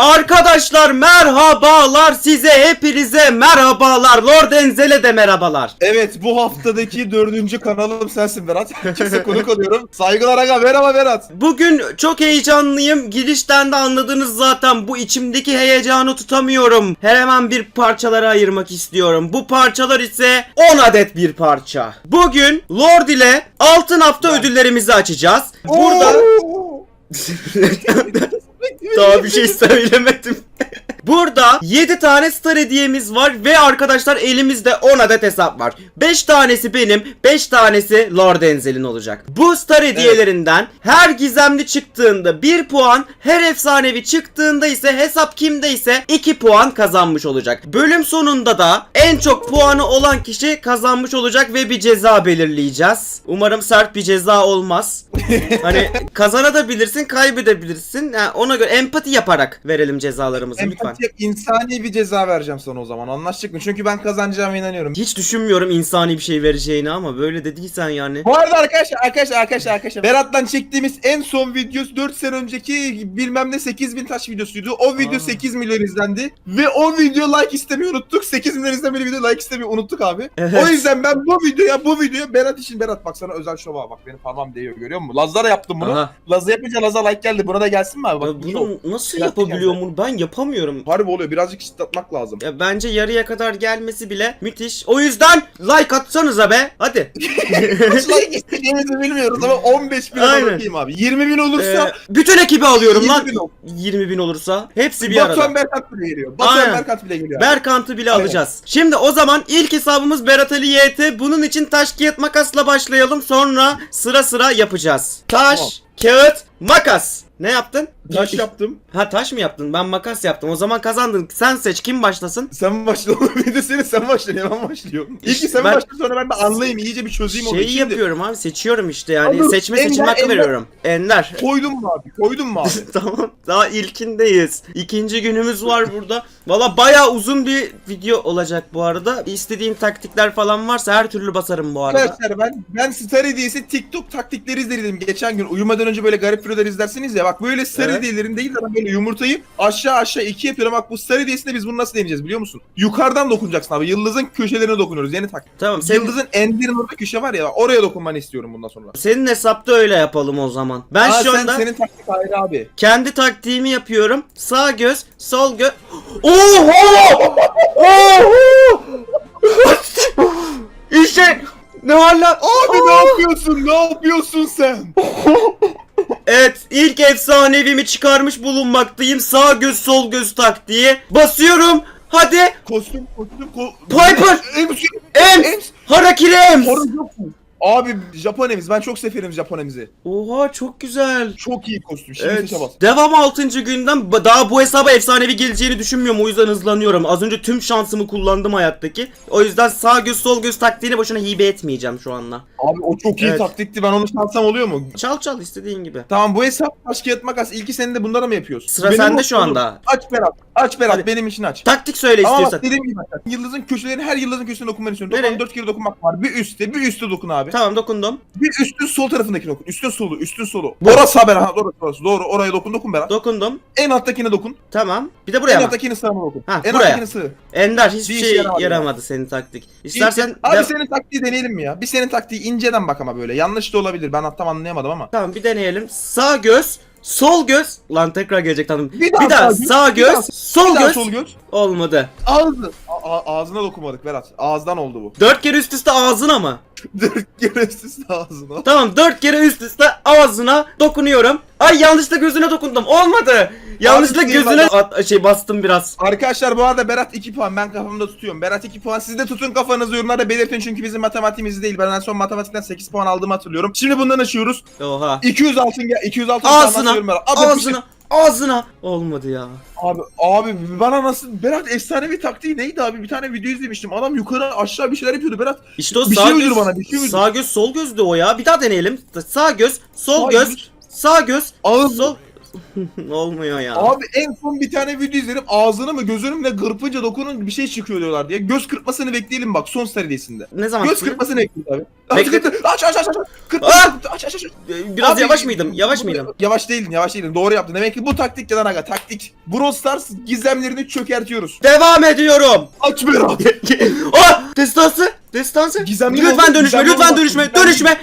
Arkadaşlar merhabalar size hepinize merhabalar Lord Enzel'e de merhabalar. Evet bu haftadaki dördüncü kanalım sensin Berat. Herkese konuk oluyorum. Saygılar aga merhaba Berat. Bugün çok heyecanlıyım. Girişten de anladınız zaten bu içimdeki heyecanı tutamıyorum. Hemen bir parçalara ayırmak istiyorum. Bu parçalar ise 10 adet bir parça. Bugün Lord ile altın hafta ödüllerimizi açacağız. Burada! Daha bir şey söylemedim. Burada 7 tane star hediyemiz var ve arkadaşlar elimizde 10 adet hesap var. 5 tanesi benim, 5 tanesi Lord Enzel'in olacak. Bu star hediyelerinden her gizemli çıktığında 1 puan, her efsanevi çıktığında ise hesap kimde ise 2 puan kazanmış olacak. Bölüm sonunda da en çok puanı olan kişi kazanmış olacak ve bir ceza belirleyeceğiz. Umarım sert bir ceza olmaz. hani kazanabilirsin, kaybedebilirsin. Yani ona göre empati yaparak verelim cezalarımızı lütfen. Empati yap, insani bir ceza vereceğim sana o zaman anlaştık mı? Çünkü ben kazanacağıma inanıyorum. Hiç düşünmüyorum insani bir şey vereceğini ama böyle dediysen yani. Bu arada arkadaşlar arkadaşlar arkadaşlar arkadaşlar Berat'tan çektiğimiz en son videosu 4 sene önceki bilmem ne 8000 taş videosuydu. O video Aa. 8 milyon izlendi ve o video like istemeyi unuttuk. 8 milyon izlenmeli video like istemeyi unuttuk abi. Evet. O yüzden ben bu videoya bu videoya Berat için Berat bak sana özel şova bak benim parmağım değiyor görüyor musun? Lazlara yaptım bunu. Aha. Laz'a yapınca Laz'a like geldi. Buna da gelsin mi abi? Ya Bak oldu. bunu nasıl Biraz yapabiliyor geldi. bunu? Ben yapamıyorum. Harbi oluyor. Birazcık çıtlatmak lazım. Ya bence yarıya kadar gelmesi bile müthiş. O yüzden like atsanıza be. Hadi. Kaç like istediğimizi bilmiyoruz ama 15 bin Aynen. bakayım abi. 20 bin olursa Ee, bütün ekibi alıyorum 20 lan. bin ol. 20 bin olursa hepsi bir Batuhan arada. Berkant bile geliyor. Batuhan Aynen. Berkant bile geliyor. abi. Berkant'ı bile Aynen. alacağız. Şimdi o zaman ilk hesabımız Berat Ali YT. Bunun için taş kağıt makasla başlayalım. Sonra sıra sıra yapacağız. Taş, Tamam. kağıt, makas. Ne yaptın? Taş yaptım. Ha taş mı yaptın? Ben makas yaptım. O zaman kazandın. Sen seç. Kim başlasın? Sen başla oğlum. Bir de seni sen başla. Ne ben başlıyorum. İlk sen ben- başla sonra ben de anlayayım. iyice bir çözeyim onu. Şeyi Şimdi yapıyorum abi. Seçiyorum işte yani. Olur. Seçme Ender, seçim hakkı Ender. veriyorum. Ender. Koydun mu abi? Koydun mu abi? tamam. Daha ilkindeyiz. İkinci günümüz var burada. Valla bayağı uzun bir video olacak bu arada. İstediğin taktikler falan varsa her türlü basarım bu arada. Arkadaşlar ben ben Star Hediyesi TikTok taktikleri izledim geçen gün. Uyumadan önce böyle garip videolar izlersiniz ya. Bak böyle Star Evet. Değil de böyle yumurtayı aşağı aşağı iki yapıyorum. Bak bu Star Hediyesinde biz bunu nasıl deneyeceğiz biliyor musun? Yukarıdan dokunacaksın abi. Yıldızın köşelerine dokunuyoruz. Yeni taktik. Tamam. Senin, Yıldızın enderin orada köşe var ya. Oraya dokunmanı istiyorum bundan sonra. senin hesapta öyle yapalım o zaman. Ben Aa, şu sen, anda senin taktik ayrı abi. kendi taktiğimi yapıyorum. Sağ göz, sol göz. Oho! Oho! işte ne hala? Abi ne yapıyorsun? Ne yapıyorsun sen? Evet ilk efsanevimi çıkarmış bulunmaktayım. Sağ göz sol göz taktiği. Basıyorum. Hadi. Kostüm kostüm ko Piper! Ems! Ems. Harakiri Ems. Horun yok mu? Abi Japon Ems. Ben çok severim Japon Ems'i. Oha çok güzel. Çok iyi kostüm. Şimdi Evet. seçe bas. Devam 6. günden daha bu hesaba efsanevi geleceğini düşünmüyorum. O yüzden hızlanıyorum. Az önce tüm şansımı kullandım hayattaki. O yüzden sağ göz sol göz taktiğini boşuna hibe etmeyeceğim şu anda. Abi o çok iyi Evet. taktikti. Ben onu çalsam oluyor mu? Çal çal istediğin gibi. Tamam bu hesap taş kağıt makas. İlki senin de bunlara mı yapıyorsun? Sıra sende şu anda. Aç Berat. Aç Berat. Hadi. Benim için aç. Taktik söyle Ama bak istiyorsan. dediğim gibi bak. Yıldızın köşeleri her yıldızın köşesine dokunmanı istiyorum. Nereye? Toplam 4 kere dokunmak var. Bir üstte, bir üstte dokun abi. Tamam dokundum. Bir üstün sol tarafındakine dokun. Üstün solu, üstün solu. Bu. Orası haber. Ha, doğru, orası. Doğru. Oraya dokun, dokun Berat. Dokundum. En alttakine dokun. Tamam. Bir de en buraya mı? alttakini sağına dokun. Ha, en buraya. alttakini sığ. Ender hiçbir Bir işe şey yaramadı yaramadı, senin taktik. İstersen Abi de- senin taktiği deneyelim mi ya? Bir senin taktiği inceden bak ama böyle. Yanlış da olabilir. Ben tam anlayamadım ama. Tamam bir deneyelim. Sağ göz, sol göz. Lan tekrar gelecek tanım. Bir Bir daha, daha sağ, göz, bir göz, daha- sol Bir daha göz. sol göz. Olmadı. Ağzı. A- a- ağzına dokunmadık Berat. Ağızdan oldu bu. Dört kere üst üste ağzına mı? Dört kere üst üste ağzına. Tamam dört kere üst üste ağzına dokunuyorum. Ay yanlışlıkla gözüne dokundum. Olmadı. Yanlışlıkla Abi, gözüne at- şey bastım biraz. Arkadaşlar bu arada Berat 2 puan. Ben kafamda tutuyorum. Berat 2 puan. Siz de tutun kafanızı yorumlarda belirtin çünkü bizim matematiğimiz değil. Ben en son matematikten 8 puan aldığımı hatırlıyorum. Şimdi bundan açıyoruz. Oha. 200 altın gel. 200 altın Ağzına, Berat. Abi, şey- Ağzına. Ağzına. Olmadı ya. Abi abi bana nasıl Berat efsanevi taktiği neydi abi? Bir tane video izlemiştim. Adam yukarı aşağı bir şeyler yapıyordu Berat. İşte o Bir sağ şey göz. bana, bir şey uydur. sağ göz sol gözdü o ya. Bir daha deneyelim. Sağ göz, sol Sağ göz, göz. sağ göz, Ağız. sol Olmuyor ya. Abi en son bir tane video izledim. Ağzını mı gözünü mü gırpınca dokunun bir şey çıkıyor diyorlar diye. Göz kırpmasını bekleyelim bak son serisinde. Ne zaman Göz çıkıyor? kırpmasını bekleyelim abi. Bekle. Aç, aç aç aç. Kırpma, aç aç aç. Ee, Biraz Abi, yavaş mıydım? Yavaş bu- mıydım? Yavaş değildin yavaş değildin. Doğru yaptın. Demek ki bu taktik lan aga taktik. Brawl Stars gizemlerini çökertiyoruz. Devam ediyorum. Aç Berat. oh! Destansı! Destansı! Gizemli lütfen dönüşme, lütfen dönüşme, dönüşme!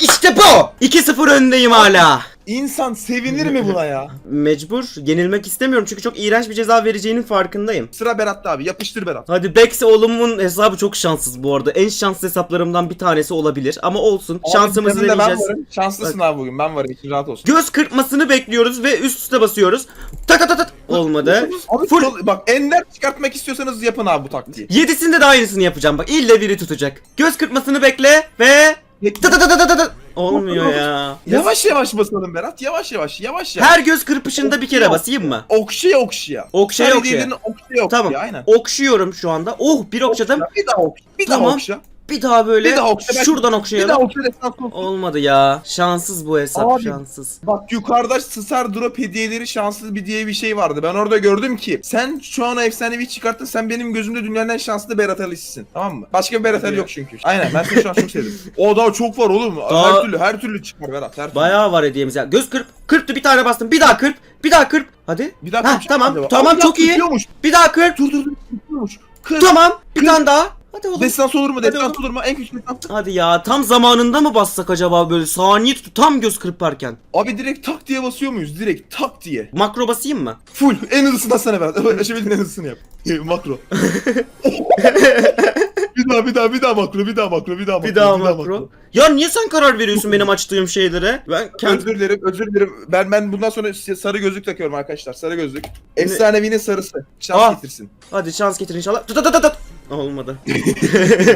İşte bu! 2-0 öndeyim hala. İnsan sevinir mi buna ya? Mecbur. Yenilmek istemiyorum çünkü çok iğrenç bir ceza vereceğinin farkındayım. Sıra Berat'ta abi. Yapıştır Berat. Hadi Bex oğlumun hesabı çok şanssız bu arada. En şanslı hesaplarımdan bir tanesi olabilir ama olsun. Abi, Şansımızı yanında ben deneyeceğiz. varım. Şanslısın abi bugün. Ben varım. İçin rahat olsun. Göz kırpmasını bekliyoruz ve üst üste basıyoruz. Tak tak tak tak. Olmadı. Abi Full- full... bak ender çıkartmak istiyorsanız yapın abi bu taktiği. Yedisinde de aynısını yapacağım bak. İlle biri tutacak. Göz kırpmasını bekle ve... Ta ta ta ta ta ta. Olmuyor ya. Yavaş yavaş basalım Berat. Yavaş yavaş. Yavaş yavaş. Her göz kırpışında bir kere basayım mı? Okşaya okşaya. Okşaya Her okşaya. okşaya okşaya. Tamam. Aynen. Okşuyorum şu anda. Oh bir okşadım. Bir daha okşa. Bir Tamam. daha okşa. Bir daha böyle Bir daha okşa. Şuradan Bir okşayalım. daha okşa destan olsun. Olmadı ya. Şanssız bu hesap Abi. şanssız. Bak yukarıda Star Drop hediyeleri şanssız bir diye bir şey vardı. Ben orada gördüm ki sen şu an efsanevi çıkarttın. Sen benim gözümde dünyanın en şanslı Berat Ali'sisin. Tamam mı? Başka bir Berat Ali yok çünkü. Aynen ben seni şu an çok sevdim. O daha çok var oğlum. Daha- Her türlü her türlü çıkar Berat. Her türlü. Bayağı var hediyemiz ya. Göz kırp. Kırptı bir tane bastım. Bir daha kırp. Bir daha kırp. Hadi. Bir daha kırpacak tamam. acaba? Tamam Aa, bir çok iyi. Bir daha kırp. Dur dur dur. Kırpıyormuş. Kır. Tamam. Bir tane daha. Hadi oğlum. Destans olur mu? Destans olur mu? En küçük destans. Hadi ya tam zamanında mı bassak acaba böyle saniye tutup tam göz kırparken. Abi direkt tak diye basıyor muyuz? Direkt tak diye. Makro basayım mı? Full. En hızlısını sana Berat. Yaşabildiğin en hızlısını yap. Makro. bir daha bir daha bir daha makro bir daha makro bir daha makro. Bir daha makro. Ya niye sen karar veriyorsun benim açtığım şeylere? Ben kendi... Özür dilerim, özür dilerim. Ben ben bundan sonra size sarı gözlük takıyorum arkadaşlar. Sarı gözlük. Efsanevinin sarısı. Şans Ah. getirsin. Hadi şans getir inşallah. Tut tut tut tut. Olmadı.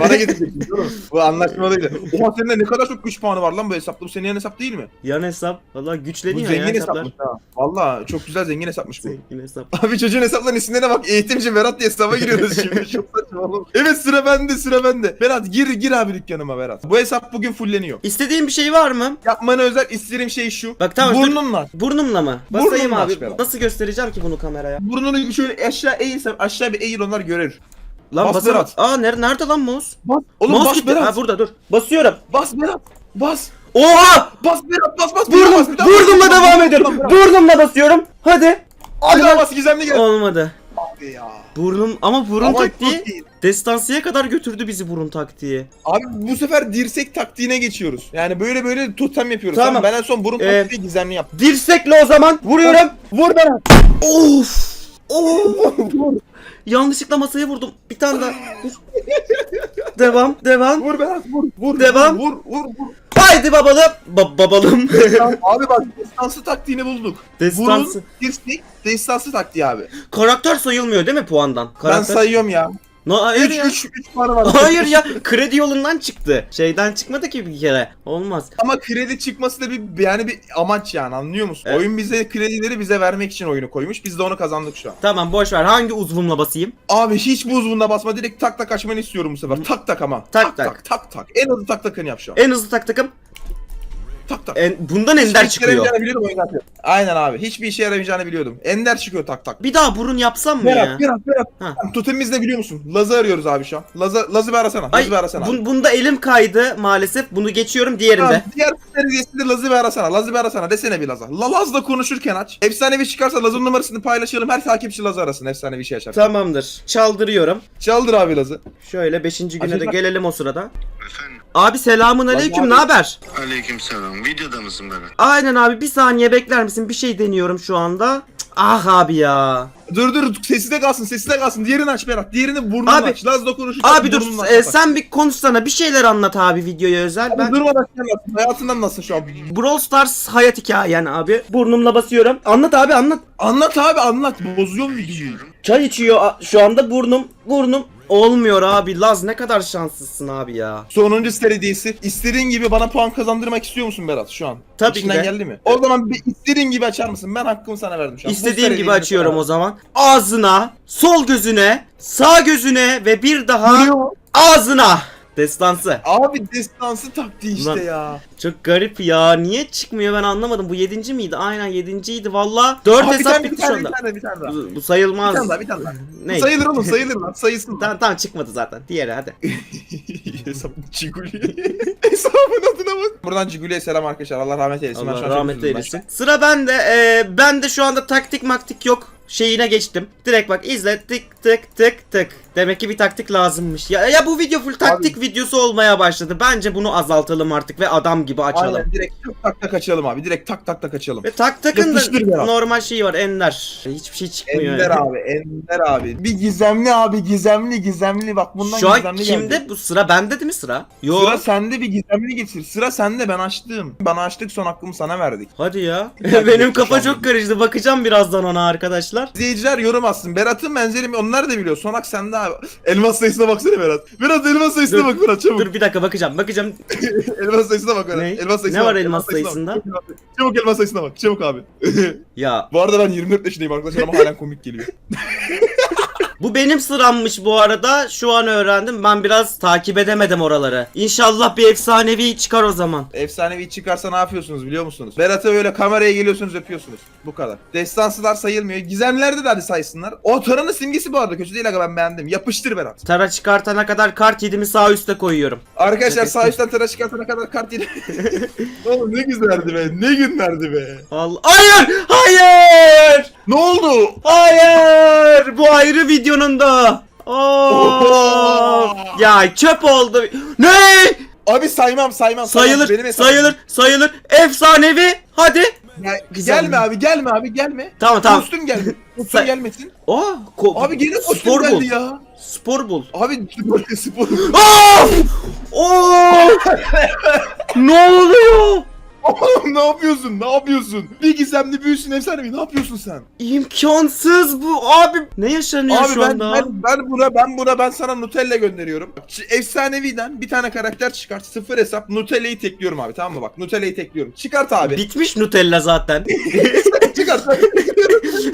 Bana getireceksin mi? Bu anlaşmalıydı. Oha senin de ne kadar çok güç puanı var lan bu hesapta. Bu senin yan hesap değil mi? Yan hesap. Valla Bu güçleniyor ya zengin hesaplar. hesapmış ha. Valla çok güzel zengin hesapmış bu. Zengin hesap. Abi çocuğun hesaplarının isimlerine bak. Eğitimci Berat diye hesaba giriyoruz şimdi. Çok saçma oğlum. Evet sıra bende sıra bende. Berat gir gir abi dükkanıma Berat. Bu hesap bugün fulleniyor. İstediğin bir şey var mı? Yapmanı özel istediğim şey şu. Bak tamam, dur. Burnunla. Burnumla mı? Basayım Burnumla abi. aç Berat. Nasıl göstereceğim ki bunu kameraya? Burnunu şöyle aşağı eğilsem aşağı bir eğil onlar görür. Lan Bas bas Berat. Aa nerede, nerede lan mouse? Bas. Oğlum mouse bas gitti. Berat. Ha burada dur. Basıyorum. Bas Berat. Bas. Oha! Bas Berat bas bas. Bir daha bas, bir daha burnumla bas. devam Bas, ediyorum. Berat. Burnumla basıyorum. Hadi. Daha bas gizemli gel. Olmadı. Abi ya. Burnum ama burun Ama taktiği çok iyi. destansıya kadar götürdü bizi burun taktiği. Abi bu sefer dirsek taktiğine geçiyoruz. Yani böyle böyle totem yapıyoruz. Tamam. Tamam. Ben en son burun Ee, taktiği gizemli yaptım. Dirsekle o zaman vuruyorum. Vur Berat. Of! Of! Yanlışlıkla masaya vurdum. Bir tane daha. Devam, devam. Vur Berat vur. Vur. Devam. Vur vur vur. Haydi babalım. Ba- babalım. abi bak destansı taktiğini bulduk. Destansı. Vurun dirsek destansı taktiği abi. Karakter sayılmıyor değil mi puandan? Ben Karakter... sayıyorum ya. No, hayır 3 ya. 3 3 puanı var. Hayır ya. Kredi yolundan çıktı. Şeyden çıkmadı ki bir kere. Olmaz. Ama kredi çıkması da bir yani bir amaç yani anlıyor musun? Evet. Oyun bize kredileri bize vermek için oyunu koymuş. Biz de onu kazandık şu an. Tamam boş ver. Hangi uzvumla basayım? Abi hiç bu uzvunla basma direkt tak tak açmanı istiyorum bu sefer. Tak tak ama. Tak tak. tak tak. tak. En hızlı tak takını yap şu an. En hızlı tak takım. Tak tak. En, bundan Hiçbir ender işe çıkıyor. yaramayacağını biliyordum. Aynen abi. Hiçbir işe yaramayacağını biliyordum. Ender çıkıyor tak tak. Bir daha burun yapsam mı ya? Berat, Berat, Berat. Ha. Totemimiz ne biliyor musun? Laz'ı arıyoruz abi şu an. Laz'ı, Laz'ı bir arasana. Ay Laz'ı bir arasana. bun- bunda elim kaydı maalesef. Bunu geçiyorum diğerinde. Tamam, diğer seviyesinde Laz'ı bir arasana. Laz'ı bir arasana. Desene bir Laz'a. La Laz'la konuşurken aç. Efsanevi çıkarsa Laz'ın numarasını paylaşalım. Her takipçi Laz'ı arasın. Efsanevi şey açar. Tamamdır. Çaldırıyorum. Çaldır abi Laz'ı. Şöyle 5. güne de Acaba- gelelim o sırada. Efendim, Abi selamun aleyküm ne haber? aleykümselam. Videoda mısın Berat? Aynen abi bir saniye bekler misin? Bir şey deniyorum şu anda. Cık, Ah abi ya. Dur dur sesi de kalsın sesi de kalsın. Diğerini aç Berat. Diğerini burnunu Abi- aç. Laz'la konuşurken Abi dur e, sen bir konuşsana bir şeyler anlat abi videoya özel. Abi Ben durmadan sen anlat. Hayatından nasıl şu an? Brawl Stars hayat hikayen abi. Burnumla basıyorum. Anlat abi anlat. Anlat abi anlat. Bozuyorum videoyu. Çay içiyor a- şu anda burnum burnum olmuyor abi. Laz ne kadar şanslısın abi ya. Sonuncu hediyesi. İstediğin gibi bana puan kazandırmak istiyor musun Berat şu an? Tabii ki İçinden de. geldi mi? O zaman bir istediğin gibi açar mısın? Ben hakkımı sana verdim şu an. İstediğim gibi açıyorum o zaman. Ağzına, sol gözüne, sağ gözüne ve bir daha mu? ağzına. Destansı. Abi destansı taktiği işte Ulan- ya. Çok garip ya. Niye çıkmıyor ben anlamadım. Bu yedinci miydi? Aynen yedinciydi valla. Dört bir hesap tane, bir bitti şu tane, bir anda. tane, bir tane daha. Bu, bu Bir sayılmaz. tane daha, bir tane daha. Ne? Sayılır oğlum, sayılır lan. Sayısın. Tamam tamam çıkmadı zaten. Diğeri hadi. Hesabın Ciguli. Hesabın adına bak. Buradan Ciguli'ye selam arkadaşlar. Allah rahmet eylesin. Allah rahmet eylesin. Sıra bende. Ee, ben de şu anda taktik maktik yok. Şeyine geçtim. Direkt bak izle tık tık tık tık. Demek ki bir taktik lazımmış. Ya, ya bu video full taktik videosu olmaya başladı. Bence bunu azaltalım artık ve adam gibi açalım. Aynen direkt tak tak tak açalım abi. Direkt tak tak tak açalım. Ve tak takın da normal şeyi var Ender. Hiçbir şey çıkmıyor. Ender yani. abi, Ender abi. Bir gizemli abi, gizemli, gizemli. Bak bundan Şu an gizemli kimde? geldi. Bu sıra bende değil mi sıra? Yo. Sıra sende bir gizemli getir. Sıra sende ben açtım. Bana açtık son hakkımı sana verdik. Hadi ya. Benim kafa an. çok karıştı. Bakacağım birazdan ona arkadaşlar. İzleyiciler yorum atsın. Berat'ın benzeri? Onlar da biliyor. Son hak sende abi. Elmas sayısına baksana Berat. Berat elmas sayısına Dur, bak Berat çabuk. Dur bir dakika bakacağım. Bakacağım. elmas sayısına bak Berat. Ne? Elmas sayısına Ne var bak. elmas sayısına bak. sayısında? Çabuk elmas sayısına bak. Çabuk abi. Ya Bu arada ben 24 yaşındayım arkadaşlar ama halen komik geliyor. bu benim sırammış bu arada. Şu an öğrendim. Ben biraz takip edemedim oraları. İnşallah bir efsanevi çıkar o zaman. Efsanevi çıkarsa ne yapıyorsunuz biliyor musunuz? Berat'a böyle kameraya geliyorsunuz öpüyorsunuz. Bu kadar. Destansılar sayılmıyor. Gizemlerde de hadi saysınlar. O Taran'ın simgesi bu arada kötü değil aga ben beğendim. Yapıştır Berat. Tara çıkartana kadar kart yedimi sağ üste koyuyorum. Arkadaşlar sağ üstten tara çıkartana kadar kart yedi. Oğlum ne güzeldi be. Ne günlerdi be. Allah. Hayır! Hayır! Ne oldu? Hayır! Bu ayrı videonun da. Oo! ya çöp oldu. Ne? Abi saymam saymam. Sayılır. Benim hesabım. sayılır, sayılır. Efsanevi. Hadi. Ya, Güzel gelme mi? abi gelme abi gelme. Tamam tamam. Kostüm gelme. Kostüm Say- gelmesin. Oh, ko- Abi gene kostüm spor bul. geldi ya. Spor bul. Abi spor spor. Of! Of! ne oluyor? Oğlum ne yapıyorsun? Ne yapıyorsun? Bir gizemli büyüsün efsanevi. Ne yapıyorsun sen? İmkansız bu abi. Ne yaşanıyor Abi şu ben, anda? ben, ben buna ben buna ben sana Nutella gönderiyorum. Ç- Efsaneviden bir tane karakter çıkart. Sıfır hesap Nutella'yı tekliyorum abi tamam mı bak Nutella'yı tekliyorum. Çıkart abi. Bitmiş Nutella zaten. Çıkart.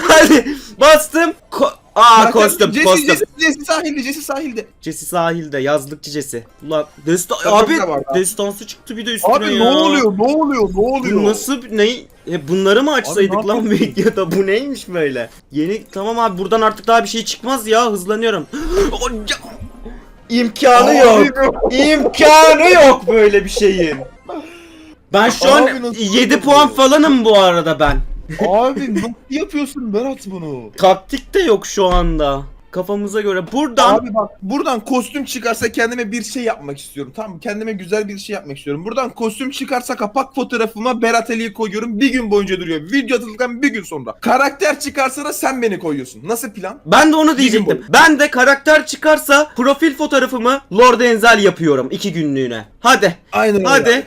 Hadi bastım. Ko- Aa Bak, kostüm Jesse, kostüm. Jesse, Jesse sahilde Jesse sahilde. Cesi sahilde yazlıkçı Cesi. Ulan destan Tabii abi var destansı çıktı bir de üstüne Abi ya. ne oluyor? Ne oluyor? Ne Bu oluyor? nasıl bir- ne? E bunları mı açsaydık Abi ne lan yapıyorsun? videoda? Bu neymiş böyle? Yeni tamam abi buradan artık daha bir şey çıkmaz ya hızlanıyorum. O- ya- İmkanı yok. İmkanı yok böyle bir şeyin. Ben şu an Abi nasıl 7 oldu puan bu? falanım bu arada ben. Abi nasıl yapıyorsun Berat bunu? Taktik de yok şu anda. Kafamıza göre. Buradan Abi bak buradan kostüm çıkarsa kendime bir şey yapmak istiyorum. Tamam mı? kendime güzel bir şey yapmak istiyorum. Buradan kostüm çıkarsa kapak fotoğrafıma Berat Ali'yi koyuyorum. Bir gün boyunca duruyor. Video atıldıktan bir gün sonra. Karakter çıkarsa da sen beni koyuyorsun. Nasıl plan? Ben de onu diyecektim. Ben de karakter çıkarsa profil fotoğrafımı Lord Enzel yapıyorum iki günlüğüne. Hadi. Aynen öyle. Hadi.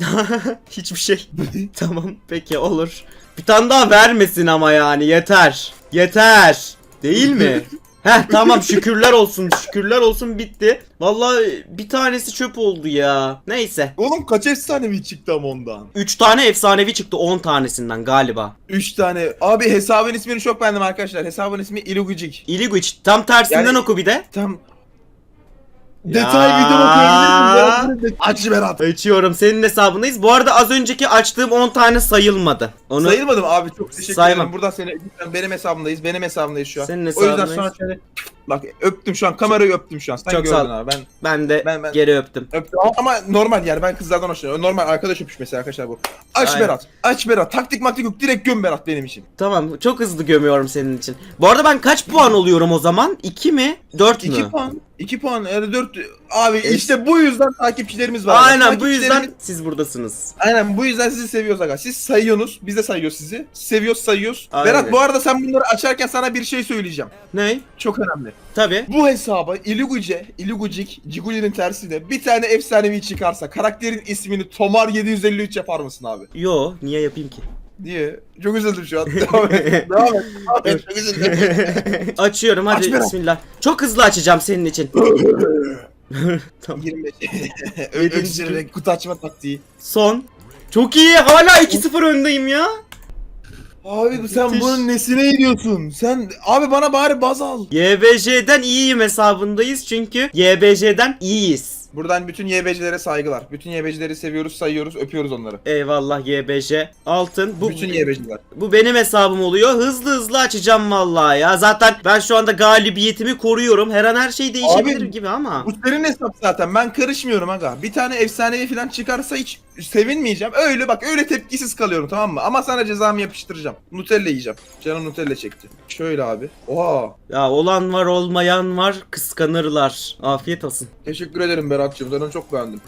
Hiçbir şey. tamam peki olur. Bir tane daha vermesin ama yani yeter. Yeter. Değil mi? Heh tamam şükürler olsun şükürler olsun bitti. Vallahi bir tanesi çöp oldu ya. Neyse. Oğlum kaç efsanevi çıktı ama ondan? 3 tane efsanevi çıktı 10 tanesinden galiba. 3 tane. Abi hesabın ismini çok beğendim arkadaşlar. Hesabın ismi Ilugicik. Iliguich tam tersinden Yani- oku bir de. Tam detay video okuyabilir miyim? Aç Berat. Açıyorum senin hesabındayız. Bu arada az önceki açtığım 10 tane sayılmadı. Onu Sayılmadım abi çok teşekkür Saymam. ederim. Buradan seni benim hesabımdayız. Benim hesabımdayız şu an. Senin O yüzden hesabındayız. an seni bak öptüm şu an kamerayı öptüm şu an. Sen Çok gördün sağ ol. abi. Ben ben de Ben- ben- geri öptüm. öptüm ama, ama normal yani ben kızlardan hoşlanıyorum. Normal arkadaş öpüş mesela arkadaşlar bu. Aç Aynen. Berat. Aç Berat. Taktik maktik yok. Direkt göm Berat benim için. Tamam çok hızlı gömüyorum senin için. Bu arada ben kaç puan oluyorum o zaman? 2 mi? 4 mü? 2 puan. 2 puan. Yani 4 abi Es- işte bu yüzden takipçilerimiz var. Aynen bu Takipçilerimiz- yüzden siz buradasınız. Aynen bu yüzden sizi seviyoruz aga. Siz sayıyorsunuz. Biz de sayıyoruz sizi. Seviyoruz sayıyoruz. Aynen. Berat bu arada sen bunları açarken sana bir şey söyleyeceğim. Ne? Çok önemli. Tabi. Bu hesaba Iliguce, Iligucik, Ciguli'nin tersine bir tane efsanevi çıkarsa karakterin ismini Tomar 753 yapar mısın abi? Yo niye yapayım ki? Diye. Çok üzüldüm şu an. Devam et. Devam et. Devam et. Çok üzüldüm. Açıyorum hadi Aç bismillah. Çok hızlı açacağım senin için. tamam. 25. Ö- Öksürerek kutu açma taktiği. Son. Çok iyi hala 2-0 öndeyim ya. Abi sen Müthiş. bunun nesine gidiyorsun? Sen abi bana bari baz al. YBJ'den iyiyim hesabındayız çünkü YBJ'den iyiyiz. Buradan bütün YBC'lere saygılar. Bütün YBC'leri seviyoruz, sayıyoruz, öpüyoruz onları. Eyvallah YBJ. Altın. Bu, bütün YBC'ler. bu benim hesabım oluyor. Hızlı hızlı açacağım vallahi ya. Zaten ben şu anda galibiyetimi koruyorum. Her an her şey değişebilir Abi, gibi ama. Bu senin hesap zaten. Ben karışmıyorum aga. Bir tane efsanevi falan çıkarsa hiç sevinmeyeceğim. Öyle bak öyle tepkisiz kalıyorum tamam mı? Ama sana cezamı yapıştıracağım. Nutella yiyeceğim. Canım Nutella çekti. Şöyle abi. Oha. Ya olan var olmayan var kıskanırlar. Afiyet olsun. Teşekkür ederim Berat'cığım. Onu çok beğendim.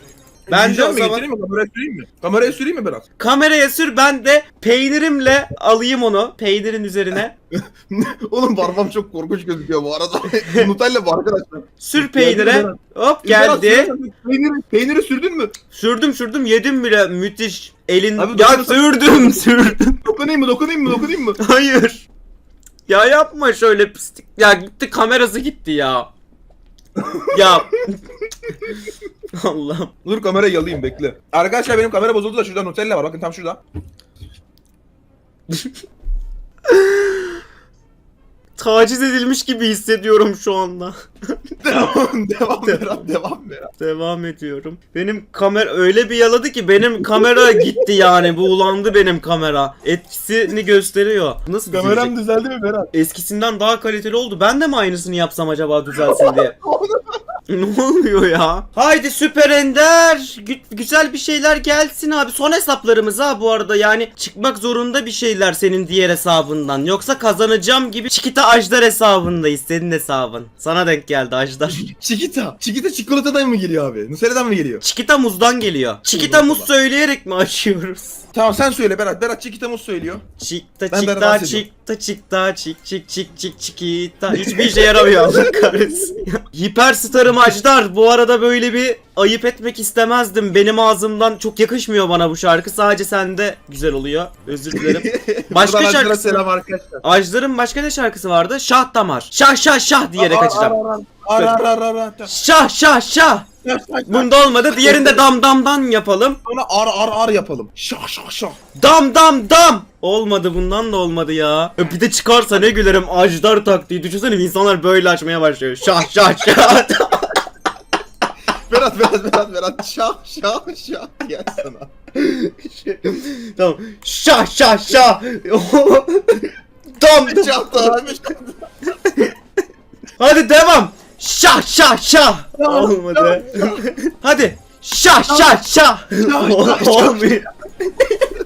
Ben de o mi? zaman- Getireyim mi? Kameraya süreyim mi? Kameraya süreyim mi Berat? Kameraya sür ben de peynirimle alayım onu. Peynirin üzerine. Oğlum parmağım çok korkunç gözüküyor bu arada. Nutella bu arkadaşlar. Sür peynire. Hop geldi. Peyniri, peyniri sürdün mü? Sürdüm sürdüm yedim bile müthiş. Elin Abi ya sürdüm sürdüm. Dokunayım mı? Dokunayım mı? Dokunayım mı? Hayır. Ya yapma şöyle pislik. Ya gitti kamerası gitti ya. Ya. Allah'ım. Dur kamerayı yalayayım bekle. Arkadaşlar benim kamera bozuldu da şurada Nutella var. Bakın tam şurada. Taciz edilmiş gibi hissediyorum şu anda. devam, devam Berat, devam Berat. Devam ediyorum. Benim kamera öyle bir yaladı ki benim kamera gitti yani. Buğulandı benim kamera. Etkisini gösteriyor. Nasıl düzelecek? düzeldi mi Berat? Eskisinden daha kaliteli oldu. Ben de mi aynısını yapsam acaba düzelsin diye. ne oluyor ya? Haydi Süper Ender. Gü- güzel bir şeyler gelsin abi. Son hesaplarımız ha bu arada. Yani çıkmak zorunda bir şeyler senin diğer hesabından. Yoksa kazanacağım gibi Çikita Ajdar hesabındayız. Senin hesabın. Sana denk geldi Ajdar. Çikita. Çikita çikolatadan mı geliyor abi? Nutella'dan mı geliyor? Çikita muzdan geliyor. Çikita muz söyleyerek mi açıyoruz? Tamam sen söyle Berat. Berat Çikita muz söylüyor. Çikta Ben çikta dans ediyorum. çikta çikta çik çik çik çik çikita Hiçbir işe yaramıyor Allah kahretsin. Hiperstarım Ajdar bu arada böyle bir ayıp etmek istemezdim. Benim ağzımdan çok yakışmıyor bana bu şarkı. Sadece sende güzel oluyor. Özür dilerim. Başka Buradan Ajdar'a şarkısı selam arkadaşlar. Ajdar'ın başka ne şarkısı vardı? Şah damar. Şah şah şah diyerek Ar- açacağım. ar- ar- ar- ar- ar- ar- ar- Şah şah şah. Bunda olmadı. Diğerinde dam damdan yapalım. Sonra ar ar ar yapalım. Şah şah şah. Dam dam dam. Olmadı bundan da olmadı ya. E, Bir de çıkarsa ne gülerim ajdar taktiği. Düşünsene insanlar böyle açmaya başlıyor. Şah şah şah. Berat Berat Berat Berat. Şah şah şah. Gel sana. tamam. Şah şah şah. dam. Şah da abi. Hadi devam. Şah şah şah. Olmadı. Hadi. Şah şah şah. Olmuyor.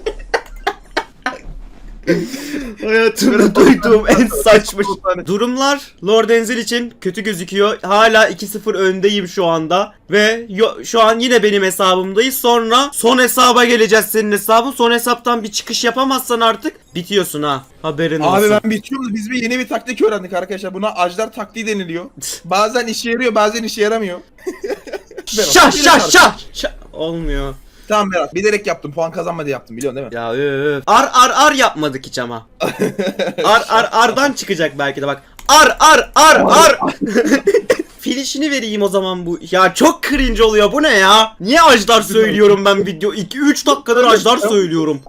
Hayatımda duyduğum en saçma şey. Durumlar Lord Enzel için kötü gözüküyor. Hala 2-0 öndeyim şu anda. Ve şu an yine benim hesabımdayız. Sonra son hesaba geleceğiz senin hesabın. Son hesaptan bir çıkış yapamazsan artık bitiyorsun ha. Haberin olsun. Abi ben bitiyorum biz bir yeni bir taktik öğrendik arkadaşlar. Buna ajdar taktiği deniliyor. Bazen işe yarıyor bazen işe yaramıyor. Şah şah şah. şah. Olmuyor. Tamam Berat bilerek yaptım puan kazanma diye yaptım biliyorsun değil mi? Ya öf. Ar ar ar yapmadık hiç ama. Ar ar ardan çıkacak belki de bak. Ar ar ar ar. Filişini vereyim o zaman bu. Ya çok cringe oluyor bu ne ya? Niye ajdar söylüyorum ben video 2 3 dakikadır ajdar söylüyorum.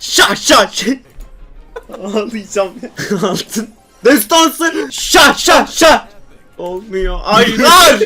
Şah şah. şah. Ağlayacağım. Altın. Destansı. Şah şah şah. Olmuyor. Ajdar.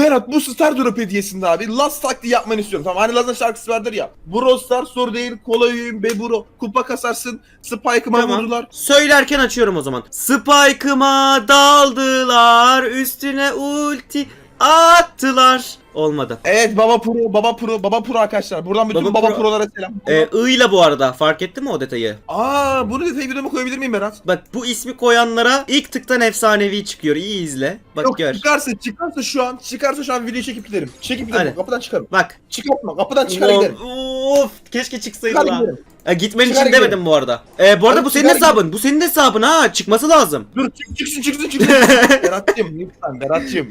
Berat bu Star Drop hediyesinde abi Last taktiği yapmanı istiyorum. Tamam hani Laz'ın şarkısı vardır ya. Bro Star soru değil kolayım be bro. Kupa kasarsın. Spike'ıma Tamam. vurdular. Söylerken açıyorum o zaman. Spike'ıma daldılar, üstüne ulti attılar. Olmadı. Evet baba pro baba pro baba pro arkadaşlar. Buradan bütün Baba baba, Pro. pro'lara selam. Ee, I ile bu arada fark ettin mi o detayı? Aa bunu detayı videoma koyabilir miyim Berat? Bak bu ismi koyanlara ilk tıktan efsanevi çıkıyor. İyi izle. Bak Yok gör. çıkarsa çıkarsa şu an çıkarsa şu an videoyu çekip giderim. Çekip giderim. Hadi. Kapıdan çıkarım. Bak. Çıkartma kapıdan çıkar Of, giderim. of, keşke çıksaydı Çıkar lan. giderim. E, gitmen Çıkar için giderim. demedim bu arada. E, bu arada Hadi bu senin çıkar hesabın. Bu senin hesabın ha. Çıkması lazım. Dur çık, çıksın çıksın çıksın. Berat'cığım lütfen Berat'cığım.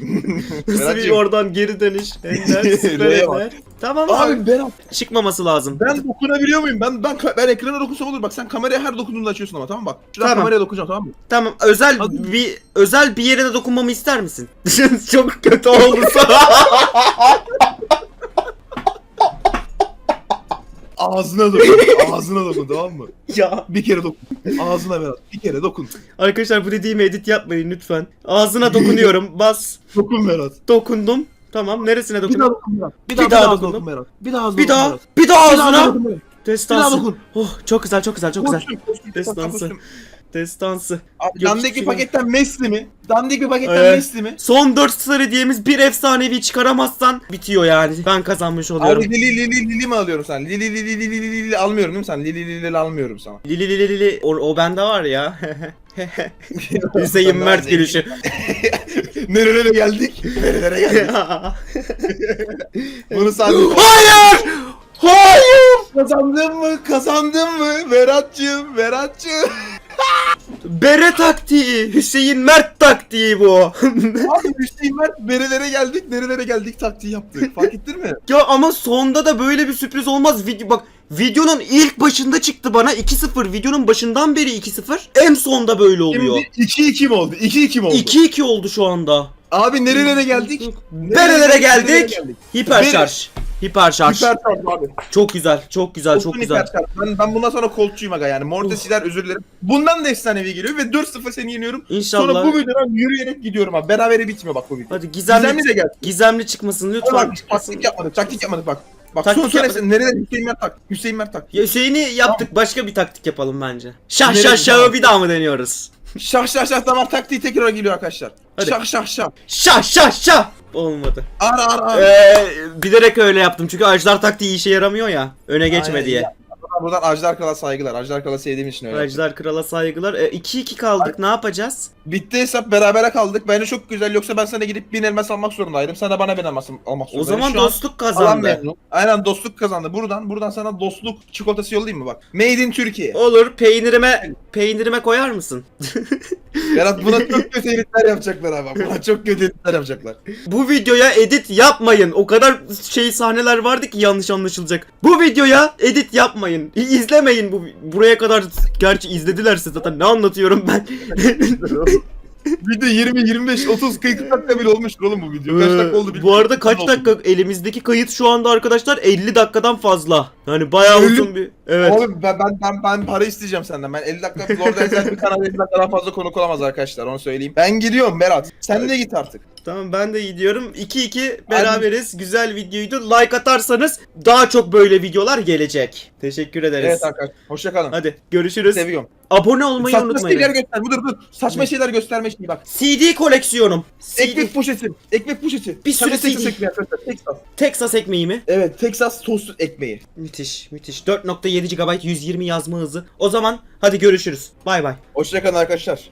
Nasıl bir Berat'cığım. oradan geri dönüş? Ender, süper R'ye bak. Ender. Tamam abi. Abi Berat Çıkmaması lazım. ben dokunabiliyor muyum? Ben ben ben ekrana dokunsam olur. Bak sen kameraya her dokunduğunda açıyorsun ama tamam bak. Şuradan Tamam. kameraya dokunacağım tamam mı? Tamam özel Hadi. bir özel bir yere de dokunmamı ister misin? Çok kötü olursa. ağzına dokun. ağzına dokun tamam mı? Ya. Bir kere dokun. Ağzına Berat. Bir kere dokun. Arkadaşlar bu dediğimi edit yapmayın lütfen. Ağzına dokunuyorum. Bas. Dokun Berat. Dokundum. Tamam neresine Bir daha dokun Berat. Bir Bir daha, daha bir daha dokundum. dokun Berat. Bir daha Bir dokun daha. Bir daha Bir daha ağzına. dokun Berat. Bir daha Destansı. dokun. Oh çok güzel çok güzel çok güzel. Destansı. Destansı. Abi, şey paketten Messi mi? Dandik bir paketten Evet. Messi mi? Son 4 star hediyemiz bir efsanevi çıkaramazsan bitiyor yani. Ben kazanmış oluyorum. Abi Lili Lili Lili mi alıyorum sen? Lili Lili Lili Lili Lili almıyorum değil mi sen? Lili Lili Lili almıyorum sana. Lili lili lili o, o bende var ya. Hüseyin Mert gülüşü. Nerelere geldik? Nerelere geldik? Bunu sadece Hayır! Hayır! kazandın mı? Kazandın mı? Berat'cığım, Berat'cığım. Bere taktiği. Hüseyin Mert taktiği bu. Abi Hüseyin Mert nerelere geldik? Nerelere geldik taktiği yaptık. Fark ettin mi? ya ama sonda da böyle bir sürpriz olmaz. Video, bak videonun ilk başında çıktı bana 2-0. Videonun başından beri 2-0. En sonda böyle oluyor. Şimdi 2-2 mi oldu? 2-2 mi oldu? 2-2 oldu şu anda. Abi nerelere geldik? Nerelere geldik? Nerelere Hiper şarj. Hiper şarj. Hiper şarj abi. Çok güzel. Çok güzel. Çok Olsun güzel. hiper şarj. Ben, ben bundan sonra kolçuyum aga yani. Mortesiler özür dilerim. Bundan da efsanevi geliyor ve 4-0 seni yeniyorum. İnşallah. Sonra bu videodan yürüyerek gidiyorum abi. Berabere bitmiyor bak bu video. Hadi gizemli, Gizemli de geldi. gizemli çıkmasın lütfen. Bak taktik yapmadık. Taktik yapmadık bak. Bak Taktik son yapmadık. efsane. Nerelere Hüseyin Mert tak. Hüseyin Mert tak. Ya Hüseyin'i yaptık. Başka bir taktik yapalım bence. Şah Nereye- şah şahı bir daha mı deniyoruz? Şah şah şah damar taktiği tekrar geliyor arkadaşlar. Hadi. Şah şah şah. Şah şah şah. Olmadı. Ar ar ar. Ee, bilerek öyle yaptım çünkü ajdar taktiği işe yaramıyor ya. Öne geçme Aynen, diye. ya. Buradan, Ajdar Kral'a saygılar. Ajdar Kral'a sevdiğim için öyle. yaptım. Krala saygılar. 2-2 kaldık. Ne yapacağız? Bitti hesap berabere kaldık. Bence çok güzel. Yoksa ben sana gidip bin elmas almak zorundaydım. Sen de bana bin elmas almak O zorundaydın. zaman Şu an dostluk alan kazandı. memnun. Aynen dostluk kazandı. Buradan buradan sana dostluk çikolatası yollayayım mı bak. Made in Türkiye. Olur. Peynirime peynirime koyar mısın? Berat buna çok kötü editler yapacaklar abi. Buna çok kötü editler yapacaklar. Bu videoya edit yapmayın. O kadar şey sahneler vardı ki yanlış anlaşılacak. Bu videoya edit yapmayın. İ- İzlemeyin bu buraya kadar. Gerçi izledilerse zaten ne anlatıyorum ben. Video 20, 25, 30, 40 dakika bile olmuştur oğlum bu video. Kaç dakika oldu Ee, bilmiyorum. Bu arada kaç dakika elimizdeki kayıt şu anda arkadaşlar 50 dakikadan fazla. Yani bayağı 50 uzun bir. Evet. Oğlum ben, ben, ben, ben para isteyeceğim senden. Ben 50 dakika Lord Enzel bir kanal 50 dakikadan fazla konuk olamaz arkadaşlar onu söyleyeyim. Ben gidiyorum Berat. Sen de git artık. Tamam ben de gidiyorum. 2-2 beraberiz. Güzel videoydu. Like atarsanız daha çok böyle videolar gelecek. Teşekkür ederiz. Evet arkadaşlar. Hoşça kalın. Hadi görüşürüz. Seviyorum. Abone olmayı Saçma unutmayın. şeyler göster. Dur dur. Saçma şeyler gösterme şeyi bak. CD koleksiyonum. CD. Ekmek poşeti. Ekmek poşeti. Bir sürü Tabii CD. ekmeği. Texas. Texas ekmeği mi? Evet Texas tost ekmeği. Müthiş müthiş. 4.7 GB 120 yazma hızı. O zaman hadi görüşürüz. Bay bay. Hoşça kalın arkadaşlar.